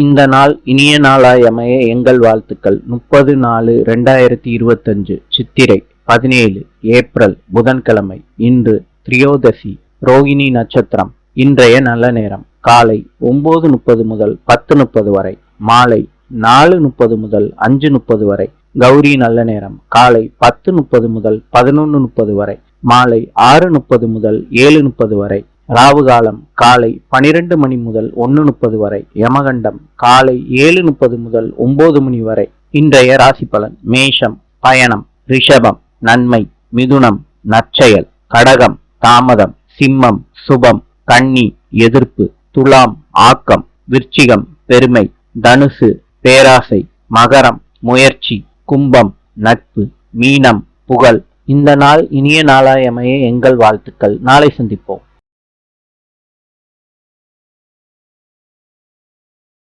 இந்த நாள் இனிய நாளாய் அமைய எங்கள் வாழ்த்துக்கள். முப்பது நாலு ரெண்டாயிரத்தி இருபத்தஞ்சு சித்திரை பதினேழு ஏப்ரல் புதன்கிழமை இன்று திரியோதசி ரோகிணி நட்சத்திரம். இன்றைய நல்ல நேரம். காலை ஒன்பது முப்பது முதல் பத்து முப்பது வரை. மாலை நாலு முப்பது முதல் அஞ்சு முப்பது வரை. கௌரி நல்ல நேரம். காலை பத்து முப்பது முதல் பதினொன்று முப்பது வரை. மாலை ஆறு முப்பது முதல் ஏழு முப்பது வரை. ராவு காலம் காலை பனிரெண்டு மணி முதல் ஒன்று முப்பது வரை யமகண்டம் காலை ஏழு முப்பது முதல் ஒன்பது மணி வரை இன்றைய ராசி பலன் மேஷம் பயணம் ரிஷபம் நன்மை மிதுனம் நற்செயல் கடகம் தாமதம் சிம்மம் சுபம் கன்னி எதிர்ப்பு துலாம் ஆக்கம் விருச்சிகம் பெருமை தனுசு பேராசை மகரம் முயற்சி கும்பம் நட்பு மீனம் புகழ். இந்த நாள் இனிய நாளாயமைய எங்கள் வாழ்த்துக்கள். நாளை சந்திப்போம்.